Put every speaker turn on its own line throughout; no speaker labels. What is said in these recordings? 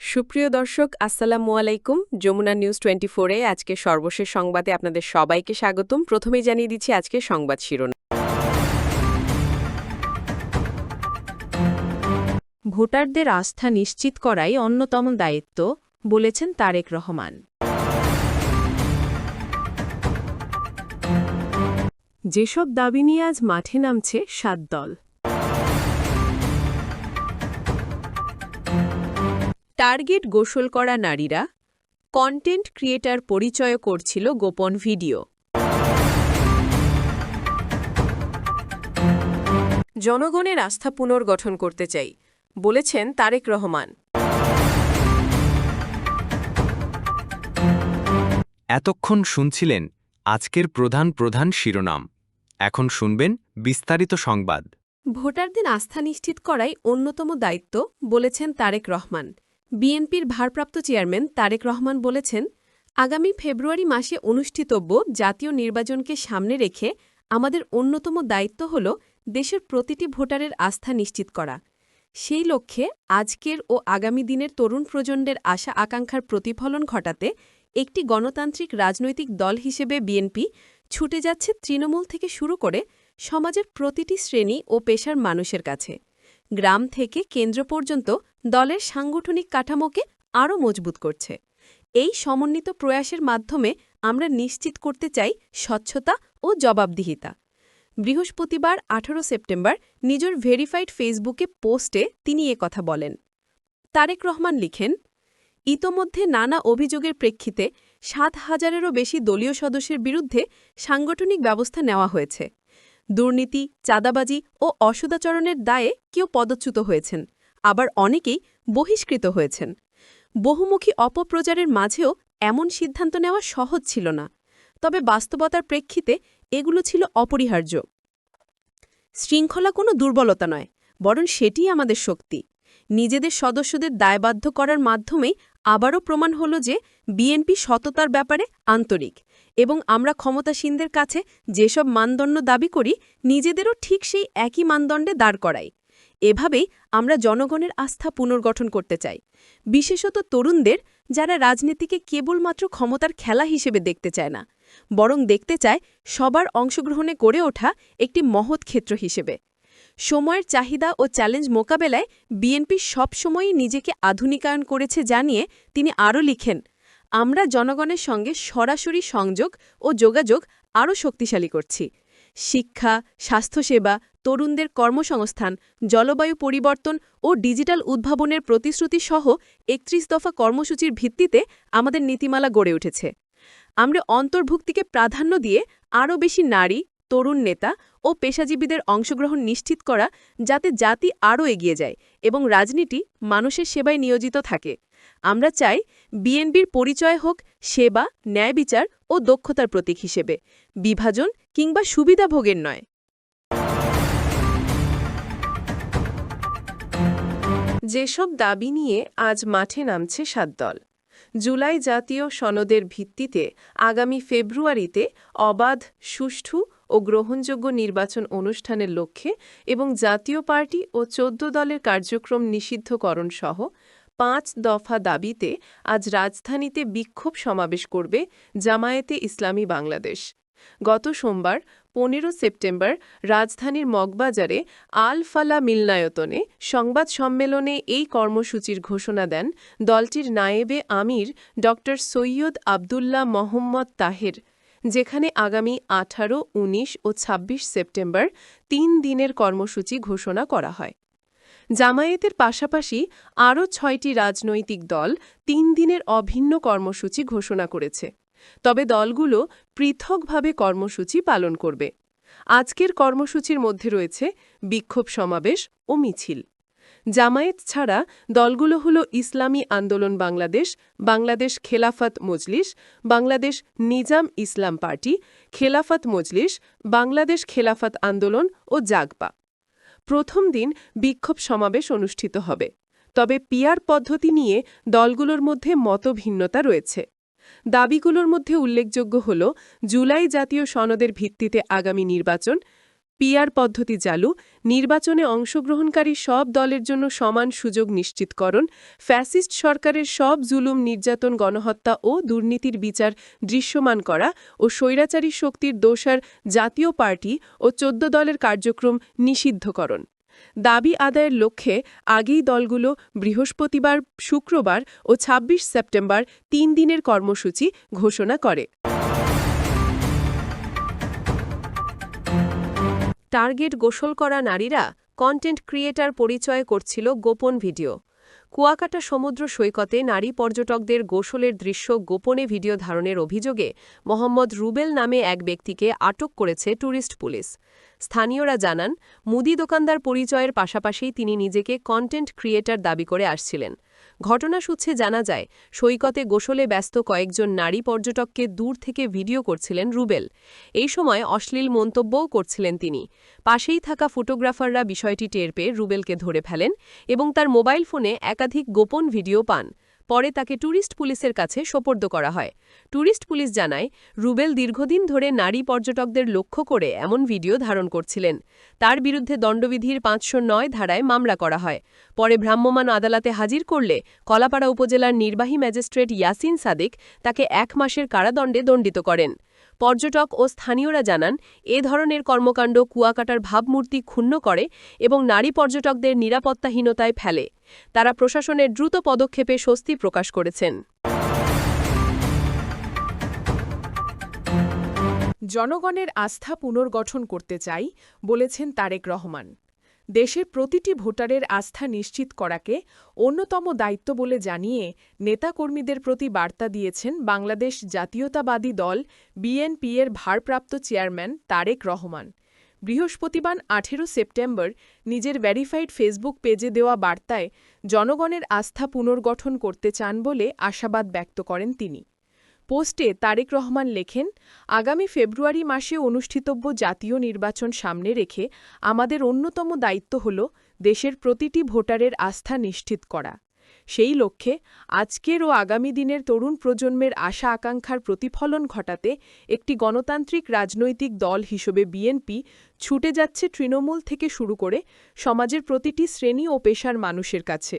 সুপ্রিয় দর্শক, আসসালামু আলাইকুম। যমুনা নিউজ টোয়েন্টি ফোরে আজকে সর্বশেষ সংবাদে আপনাদের সবাইকে স্বাগতম। প্রথমেই জানিয়ে দিচ্ছি আজকে সংবাদ শিরোনাম। ভোটারদের আস্থা নিশ্চিত করাই অন্যতম দায়িত্ব, বলেছেন তারেক রহমান। যেসব দাবি নিয়ে আজ মাঠে নামছে সাত দল। টার্গেট গোসল করা নারীরা কন্টেন্ট ক্রিয়েটার পরিচয় করছিল গোপন ভিডিও। জনগণের আস্থা পুনর্গঠন করতে চাই বলেছেন তারেক রহমান।
এতক্ষণ শুনছিলেন আজকের প্রধান প্রধান শিরোনাম। এখন শুনবেন বিস্তারিত সংবাদ।
ভোটারদের আস্থা নিশ্চিত করাই অন্যতম দায়িত্ব বলেছেন তারেক রহমান। বিএনপির ভারপ্রাপ্ত চেয়ারম্যান তারেক রহমান বলেছেন, আগামী ফেব্রুয়ারি মাসে অনুষ্ঠিতব্য জাতীয় নির্বাচনকে সামনে রেখে আমাদের অন্যতম দায়িত্ব হল দেশের প্রতিটি ভোটারের আস্থা নিশ্চিত করা। সেই লক্ষ্যে আজকের ও আগামী দিনের তরুণ প্রজন্মের আশা আকাঙ্ক্ষার প্রতিফলন ঘটাতে একটি গণতান্ত্রিক রাজনৈতিক দল হিসেবে বিএনপি ছুটে যাচ্ছে তৃণমূল থেকে শুরু করে সমাজের প্রতিটি শ্রেণি ও পেশার মানুষের কাছে। গ্রাম থেকে কেন্দ্র পর্যন্ত দলের সাংগঠনিক কাঠামোকে আরও মজবুত করছে। এই সমন্বিত প্রয়াসের মাধ্যমে আমরা নিশ্চিত করতে চাই স্বচ্ছতা ও জবাবদিহিতা। বৃহস্পতিবার ১৮ সেপ্টেম্বর নিজের ভেরিফাইড ফেসবুকে পোস্টে তিনি কথা বলেন। তারেক রহমান লিখেন, ইতোমধ্যে নানা অভিযোগের প্রেক্ষিতে সাত হাজারেরও বেশি দলীয় সদস্যের বিরুদ্ধে সাংগঠনিক ব্যবস্থা নেওয়া হয়েছে। দুর্নীতি, চাঁদাবাজি ও অসদাচরণের দায়ে কেউ পদচ্যুত হয়েছেন, আবার অনেকেই বহিষ্কৃত হয়েছেন। বহুমুখী অপপ্রচারের মাঝেও এমন সিদ্ধান্ত নেওয়া সহজ ছিল না, তবে বাস্তবতার প্রেক্ষিতে এগুলো ছিল অপরিহার্য। শৃঙ্খলা কোনো দুর্বলতা নয়, বরং সেটিই আমাদের শক্তি। নিজেদের সদস্যদের দায়বাধ্য করার মাধ্যমেই আবারও প্রমাণ হল যে বিএনপি সততার ব্যাপারে আন্তরিক। এবং আমরা ক্ষমতাসীনদের কাছে যেসব মানদণ্ড দাবি করি, নিজেদেরও ঠিক সেই একই মানদণ্ডে দাঁড় করাই। এভাবেই আমরা জনগণের আস্থা পুনর্গঠন করতে চাই। বিশেষত তরুণদের, যারা রাজনীতিকে কেবলমাত্র ক্ষমতার খেলা হিসেবে দেখতে চায় না, বরং দেখতে চায় সবার অংশগ্রহণে গড়ে ওঠা একটি মহৎ ক্ষেত্র হিসেবে। সময়ের চাহিদা ও চ্যালেঞ্জ মোকাবেলায় বিএনপি সবসময়ই নিজেকে আধুনিকায়ন করেছে জানিয়ে তিনি আরও লিখেন আমরা জনগণের সঙ্গে সরাসরি সংযোগ ও যোগাযোগ আরও শক্তিশালী করছি। শিক্ষা, স্বাস্থ্যসেবা, তরুণদের কর্মসংস্থান, জলবায়ু পরিবর্তন ও ডিজিটাল উদ্ভাবনের প্রতিশ্রুতি সহ একত্রিশ দফা কর্মসূচির ভিত্তিতে আমাদের নীতিমালা গড়ে উঠেছে। আমরা অন্তর্ভুক্তিকে প্রাধান্য দিয়ে আরও বেশি নারী তরুণ নেতা ও পেশাজীবীদের অংশগ্রহণ নিশ্চিত করা যাতে জাতি আরও এগিয়ে যায় এবং রাজনীতি মানুষের সেবায় নিয়োজিত থাকে। আমরা চাই বিএনবির পরিচয় হোক, সেবা, ন্যায় বিচার ও দক্ষতার প্রতীক হিসেবে, বিভাজন কিংবা সুবিধাভোগের নয়। যেসব দাবি নিয়ে আজ মাঠে নামছে সাত দল। জুলাই জাতীয় সনদের ভিত্তিতে আগামী ফেব্রুয়ারিতে অবাধ, সুষ্ঠু ও গ্রহণযোগ্য নির্বাচন অনুষ্ঠানের লক্ষ্যে এবং জাতীয় পার্টি ও চোদ্দ দলের কার্যক্রম নিষিদ্ধকরণ সহ পাঁচ দফা দাবিতে আজ রাজধানীতে বিক্ষোভ সমাবেশ করবে জামায়াতে ইসলামী বাংলাদেশ। গত সোমবার, পনেরো সেপ্টেম্বর, রাজধানীর মগবাজারে আল ফালা মিলনায়তনে সংবাদ সম্মেলনে এই কর্মসূচির ঘোষণা দেন দলটির নায়েবে আমির ড সৈয়দ আবদুল্লাহ মোহাম্মদ তাহের। যেখানে আগামী আঠারো ১৯ ও ২৬ সেপ্টেম্বর তিন দিনের কর্মসূচি ঘোষণা করা হয়। জামায়াতের পাশাপাশি আরও ছয়টি রাজনৈতিক দল তিন দিনের অভিন্ন কর্মসূচি ঘোষণা করেছে। তবে দলগুলো পৃথকভাবে কর্মসূচি পালন করবে। আজকের কর্মসূচির মধ্যে রয়েছে বিক্ষোভ সমাবেশ ও মিছিল। জামায়াত ছাড়া দলগুলো হল ইসলামী আন্দোলন বাংলাদেশ বাংলাদেশ খেলাফত মজলিস, বাংলাদেশ নিজাম ইসলাম পার্টি, খেলাফত মজলিস, বাংলাদেশ খেলাফত আন্দোলন ও জাগপা প্রথম দিন বিক্ষোভ সমাবেশ অনুষ্ঠিত হবে। তবে পিয়ার পদ্ধতি নিয়ে দলগুলোর মধ্যে মতভিন্নতা রয়েছে। দাবিগুলোর মধ্যে উল্লেখযোগ্য হল, জুলাই জাতীয় সনদের ভিত্তিতে আগামী নির্বাচন
পিআর পদ্ধতি চালু, নির্বাচনে অংশগ্রহণকারী সব দলের জন্য সমান সুযোগ নিশ্চিতকরণ, ফ্যাসিস্ট সরকারের সব জুলুম নির্যাতন, গণহত্যা ও দুর্নীতির বিচার দৃশ্যমান করা ও স্বৈরাচারী শক্তির দোষার জাতীয় পার্টি ও চোদ্দ দলের কার্যক্রম নিষিদ্ধকরণ। দাবি আদায়ের লক্ষ্যে আগেই দলগুলো বৃহস্পতিবার, শুক্রবার ও ২৬ সেপ্টেম্বর তিন দিনের কর্মসূচি ঘোষণা করে।
টার্গেট গোসল করা নারীরা কন্টেন্ট ক্রিয়েটার পরিচয় করছিল গোপন ভিডিও। কুয়াকাটা সমুদ্র সৈকতে নারী পর্যটকদের গোসলের দৃশ্য গোপনে ভিডিও ধারণের অভিযোগে মোহাম্মদ রুবেল নামে এক ব্যক্তিকে আটক করেছে ট্যুরিস্ট পুলিশ। স্থানীয়রা জানান, মুদি দোকানদার পরিচয়ের পাশাপাশি তিনি নিজেকে কন্টেন্ট ক্রিয়েটার দাবি করে আসছিলেন। ঘটনা সূত্রে জানা যায়, সৈকতে গোসলে ব্যস্ত কয়েকজন নারী পর্যটককে দূর থেকে ভিডিও করছিলেন রুবেল। এই সময় অশ্লীল মন্তব্যও করছিলেন তিনি। পাশেই থাকা ফটোগ্রাফাররা বিষয়টি টের পেয়ে রুবেলকে ধরে ফেলেন এবং তার মোবাইল ফোনে একাধিক গোপন ভিডিও পান। পরে তাকে ট্যুরিস্ট পুলিশের কাছে সোপর্দ করা হয়। ট্যুরিস্ট পুলিশ জানায়, রুবেল দীর্ঘদিন ধরে নারী পর্যটকদের লক্ষ্য করে এমন ভিডিও ধারণ করছিলেন। তার বিরুদ্ধে দণ্ডবিধির পাঁচশো নয় ধারায় মামলা করা হয়। পরে ভ্রাম্যমাণ আদালতে হাজির করলে কলাপাড়া উপজেলার নির্বাহী ম্যাজিস্ট্রেট ইয়াসিন সাদিক তাকে এক মাসের কারাদণ্ডে দণ্ডিত করেন। পর্যটক ও স্থানীয়রা জানান, এ ধরনের কর্মকাণ্ড কুয়াকাটার ভাবমূর্তি ক্ষুণ্ণ করে এবং নারী পর্যটকদের নিরাপত্তাহীনতায় ফেলে। তারা প্রশাসনের দ্রুত পদক্ষেপে স্বস্তি প্রকাশ করেছেন।
জনগণের আস্থা পুনর্গঠন করতে চাই, বলেছেন তারেক রহমান। দেশের প্রতিটি ভোটারের আস্থা নিশ্চিত করাকে অন্যতম দায়িত্ব বলে জানিয়ে নেতাকর্মীদের প্রতি বার্তা দিয়েছেন বাংলাদেশ জাতীয়তাবাদী দল বিএনপিএর ভারপ্রাপ্ত চেয়ারম্যান তারেক রহমান। বৃহস্পতিবার আঠেরো সেপ্টেম্বর নিজের ভ্যারিফাইড ফেসবুক পেজে দেওয়া বার্তায় জনগণের আস্থা পুনর্গঠন করতে চান বলে আশাবাদ ব্যক্ত করেন তিনি। পোস্টে তারেক রহমান লেখেন, আগামী ফেব্রুয়ারি মাসে অনুষ্ঠিতব্য জাতীয় নির্বাচন সামনে রেখে আমাদের অন্যতম দায়িত্ব হল দেশের প্রতিটি ভোটারের আস্থা নিশ্চিত করা। সেই লক্ষ্যে আজকের ও আগামী দিনের তরুণ প্রজন্মের আশা আকাঙ্ক্ষার প্রতিফলন ঘটাতে একটি গণতান্ত্রিক রাজনৈতিক দল হিসেবে বিএনপি ছুটে যাচ্ছে তৃণমূল থেকে শুরু করে সমাজের প্রতিটি শ্রেণি ও পেশার মানুষের কাছে।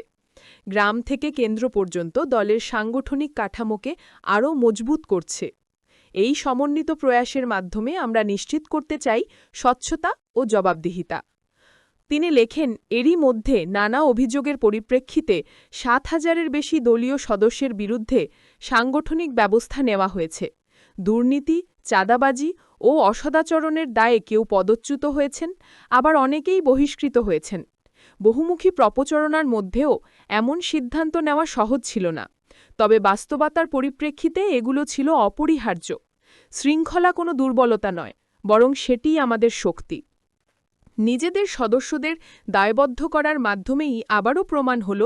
গ্রাম থেকে কেন্দ্র পর্যন্ত দলের সাংগঠনিক কাঠামোকে আরও মজবুত করছে। এই সমন্বিত প্রয়াসের মাধ্যমে আমরা নিশ্চিত করতে চাই স্বচ্ছতা ও জবাবদিহিতা। তিনি লেখেন, এরই মধ্যে নানা অভিযোগের পরিপ্রেক্ষিতে সাত হাজারের বেশি দলীয় সদস্যের বিরুদ্ধে সাংগঠনিক ব্যবস্থা নেওয়া হয়েছে। দুর্নীতি, চাঁদাবাজি ও অসদাচরণের দায়ে কেউ পদচ্যুত হয়েছেন, আবার অনেকেই বহিষ্কৃত হয়েছেন। বহুমুখী প্রপচরণার মধ্যেও এমন সিদ্ধান্ত নেওয়া সহজ ছিল না, তবে বাস্তবতার পরিপ্রেক্ষিতে এগুলো ছিল অপরিহার্য। শৃঙ্খলা কোনো দুর্বলতা নয়, বরং সেটিই আমাদের শক্তি। নিজেদের সদস্যদের দায়বদ্ধ করার মাধ্যমেই আবারও প্রমাণ হল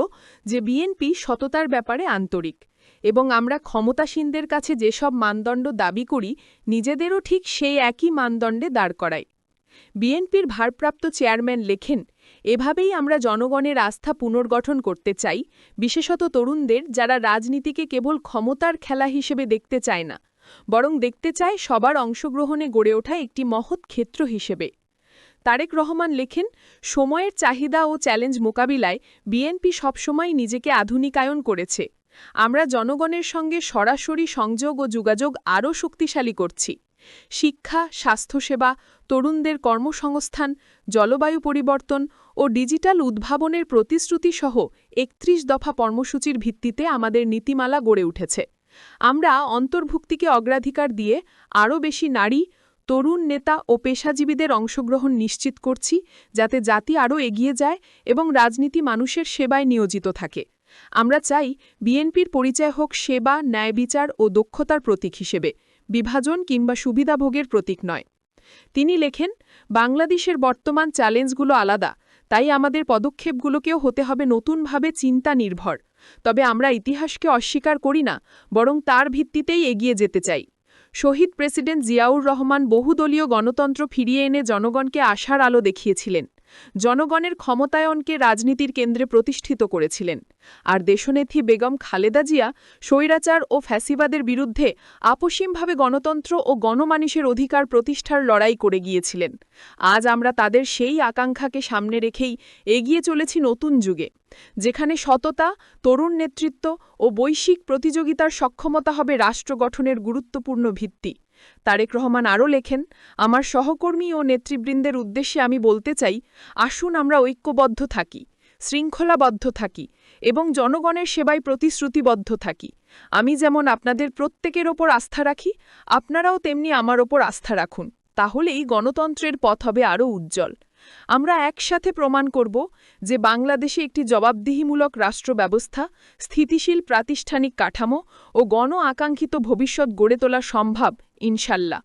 যে বিএনপি সততার ব্যাপারে আন্তরিক, এবং আমরা ক্ষমতাসীনদের কাছে যেসব মানদণ্ড দাবি করি, নিজেদেরও ঠিক সেই একই মানদণ্ডে দাঁড় করাই। বিএনপির ভারপ্রাপ্ত চেয়ারম্যান লেখেন এভাবেই আমরা জনগণের আস্থা পুনর্গঠন করতে চাই, বিশেষত তরুণদের যারা রাজনীতিকে কেবল ক্ষমতার খেলা হিসেবে দেখতে চায় না, বরং দেখতে চায় সবার অংশগ্রহণে গড়ে ওঠা একটি মহৎ ক্ষেত্র হিসেবে। তারেক রহমান লেখেন, সময়ের চাহিদা ও চ্যালেঞ্জ মোকাবিলায় বিএনপি সবসময় নিজেকে আধুনিকায়ন করেছে। আমরা জনগণের সঙ্গে সরাসরি সংযোগ ও যোগাযোগ আরও শক্তিশালী করছি। শিক্ষা, স্বাস্থ্যসেবা, তরুণদের কর্মসংস্থান, জলবায়ু পরিবর্তন ও ডিজিটাল উদ্ভাবনের প্রতিশ্রুতিসহ একত্রিশ দফা কর্মসূচির ভিত্তিতে আমাদের নীতিমালা গড়ে উঠেছে। আমরা অন্তর্ভুক্তিকে অগ্রাধিকার দিয়ে আরও বেশি নারী, তরুণ নেতা ও পেশাজীবীদের অংশগ্রহণ নিশ্চিত করছি যাতে জাতি আরও এগিয়ে যায় এবং রাজনীতি মানুষের সেবায় নিয়োজিত থাকে। আমরা চাই বিএনপির পরিচয় হোক সেবা ন্যায়বিচার ও দক্ষতার প্রতীক হিসেবে। বিভাজন কিংবা সুবিধাভোগের প্রতীক নয়। তিনি লেখেন, বাংলাদেশের বর্তমান চ্যালেঞ্জগুলো আলাদা, তাই আমাদের পদক্ষেপগুলোকেও হতে হবে নতুনভাবে চিন্তা নির্ভর তবে আমরা ইতিহাসকে অস্বীকার করি না, বরং তার ভিত্তিতেই এগিয়ে যেতে চাই। শহীদ প্রেসিডেন্ট জিয়াউর রহমান বহুদলীয় গণতন্ত্র ফিরিয়ে এনে জনগণকে আশার আলো দেখিয়েছিলেন। জনগণের ক্ষমতায়নকে রাজনীতির কেন্দ্রে প্রতিষ্ঠিত করেছিলেন। আর দেশনেথী বেগম খালেদা জিয়া স্বৈরাচার ও ফ্যাসিবাদের বিরুদ্ধে আপসীমভাবে গণতন্ত্র ও গণমানুষের অধিকার প্রতিষ্ঠার লড়াই করে গিয়েছিলেন। আজ আমরা তাদের সেই আকাঙ্ক্ষাকে সামনে রেখেই এগিয়ে চলেছি নতুন যুগে, যেখানে সততা, তরুণ নেতৃত্ব ও বৈশ্বিক প্রতিযোগিতার সক্ষমতা হবে রাষ্ট্র গঠনের গুরুত্বপূর্ণ ভিত্তি। তারেক রহমান আরও লেখেন, আমার সহকর্মী ও নেতৃবৃন্দের উদ্দেশ্যে আমি বলতে চাই, আসুন আমরা ঐক্যবদ্ধ থাকি, শৃঙ্খলাবদ্ধ থাকি এবং জনগণের সেবায় প্রতিশ্রুতিবদ্ধ থাকি। আমি যেমন আপনাদের প্রত্যেকের ওপর আস্থা রাখি, আপনারাও তেমনি আমার ওপর আস্থা রাখুন। তাহলেই গণতন্ত্রের পথ হবে আরও উজ্জ্বল। আমরা একসাথে প্রমাণ করব যে বাংলাদেশে একটি জবাবদিহিমূলক রাষ্ট্র ব্যবস্থা স্থিতিশীল প্রাতিষ্ঠানিক কাঠামো ও গণ আকাঙ্ক্ষিত ভবিষ্যৎ গড়ে তোলা সম্ভব ইনশাল্লাহ।